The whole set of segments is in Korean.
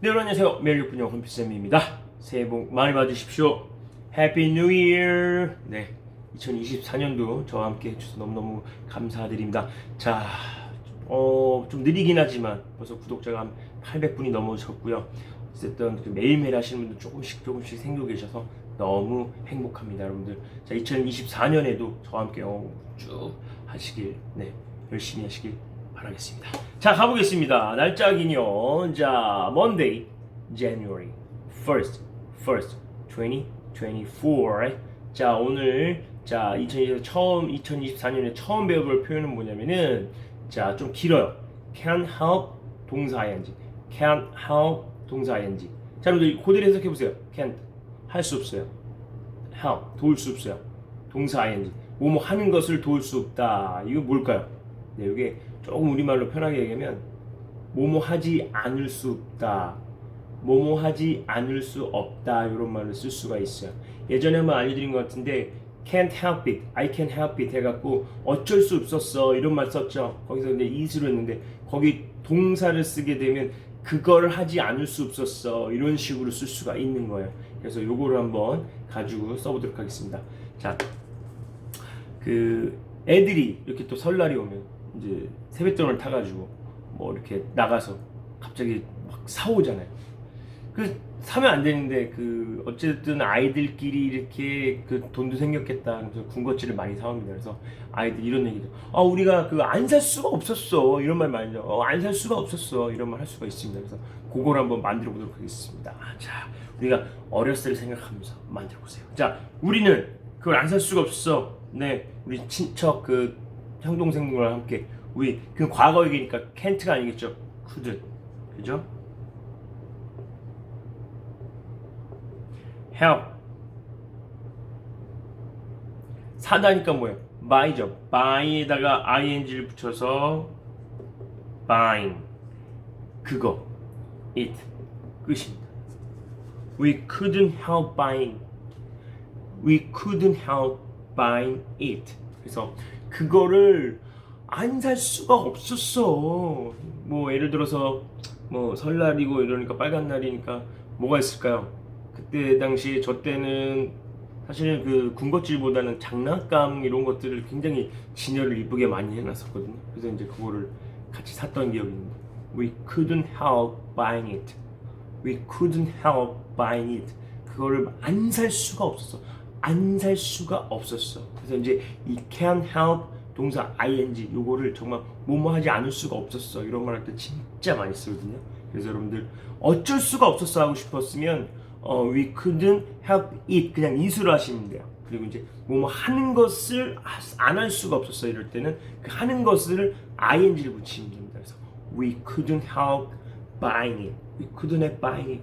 네, 여러분 안녕하세요. 매일육분영 홈피쌤입니다. 새해 복 많이 받으십시오. 해피 뉴 이어. 네, 2024년도 저와 함께 해주셔서 너무너무 감사드립니다. 자, 어, 좀 느리긴 하지만 벌써 구독자가 한 800분이 넘어졌고요. 어쨌든 그 매일매일 하시는 분들 조금씩 조금씩 생기고 계셔서 너무 행복합니다, 여러분들. 자, 2024년에도 저와 함께 어, 쭉 하시길, 네, 열심히 하시길 바라겠습니다. 자, 가보겠습니다. 날짜긴요. 자, Monday, January 1st, 1st, 2024. 자, 오늘 자, 2024 처음 2024년에 처음 배워볼 표현은 뭐냐면은 자, 좀 길어요. Can't help 동사 ing. Can't help 동사 ing. 자, 여러분들 그대로 해석해 보세요. Can't 할 수 없어요. help 도울 수 없어요. 동사 ing. 뭐뭐 하는 것을 도울 수 없다. 이거 뭘까요? 네, 이게 조금 우리말로 편하게 얘기하면 뭐뭐 하지 않을 수 없다. 뭐뭐 하지 않을 수 없다. 이런 말을 쓸 수가 있어요. 예전에 한번 알려드린 것 같은데 can't help it, I can't help it 해갖고 어쩔 수 없었어 이런 말 썼죠. 거기서 근데 is로 했는데 거기 동사를 쓰게 되면 그걸 하지 않을 수 없었어 이런 식으로 쓸 수가 있는 거예요. 그래서 요거를 한번 가지고 써보도록 하겠습니다. 자, 그 애들이 이렇게 또 설날이 오면 이제 세뱃돈을 타가지고 뭐 이렇게 나가서 갑자기 막 사오잖아요. 그 사면 안 되는데 그 어쨌든 아이들끼리 이렇게 그 돈도 생겼겠다 그래서 군것질을 많이 사옵니다. 그래서 아이들 이런 얘기도 아 우리가 그 안 살 수가 없었어 이런 말 많이 어, 안 살 수가 없었어 이런 말 할 수가 있습니다. 그래서 그걸 한번 만들어 보도록 하겠습니다. 아, 자 우리가 어렸을 때 생각하면서 만들어 보세요. 자 우리는 그걸 안 살 수가 없어. 네 우리 친척 그 형 동생들과 함께 우리 그 과거 얘기니까 캔트가 아니겠죠. couldn't 그죠? help 사다니까 뭐예요? buy죠. buy에다가 ing를 붙여서 buying 그거 it 끝입니다. We couldn't help buying. We couldn't help buying it. 그래서 그거를 안 살 수가 없었어. 뭐 예를 들어서 뭐 설날이고 이러니까 빨간 날이니까 뭐가 있을까요? 그때 당시 저 때는 사실은 그 군것질보다는 장난감 이런 것들을 굉장히 진열을 이쁘게 많이 해놨었거든요. 그래서 이제 그거를 같이 샀던 기억이 있는데 We couldn't help buying it. We couldn't help buying it. 그거를 안 살 수가 없었어. 안 살 수가 없었어. 그래서 이제 이 can't help 동사 ing 요거를 정말 뭐뭐 하지 않을 수가 없었어. 이런 말 할 때 진짜 많이 쓰거든요. 그래서 여러분들 어쩔 수가 없었어 하고 싶었으면 어, we couldn't help it 그냥 이수로 하시면 돼요. 그리고 이제 뭐뭐 하는 것을 안 할 수가 없었어 이럴 때는 그 하는 것을 ing를 붙이면 됩니다. 그래서 we couldn't help buying it. We couldn't help buying it.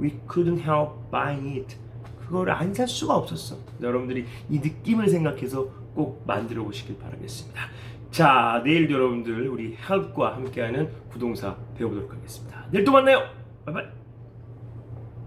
We couldn't help buying it. 그거를 안 살 수가 없었어. 여러분들이 이 느낌을 생각해서 꼭 만들어 보시길 바라겠습니다. 자, 내일도 여러분들 우리 help과 함께하는 부동사 배워보도록 하겠습니다. 내일 또 만나요. 바이바이.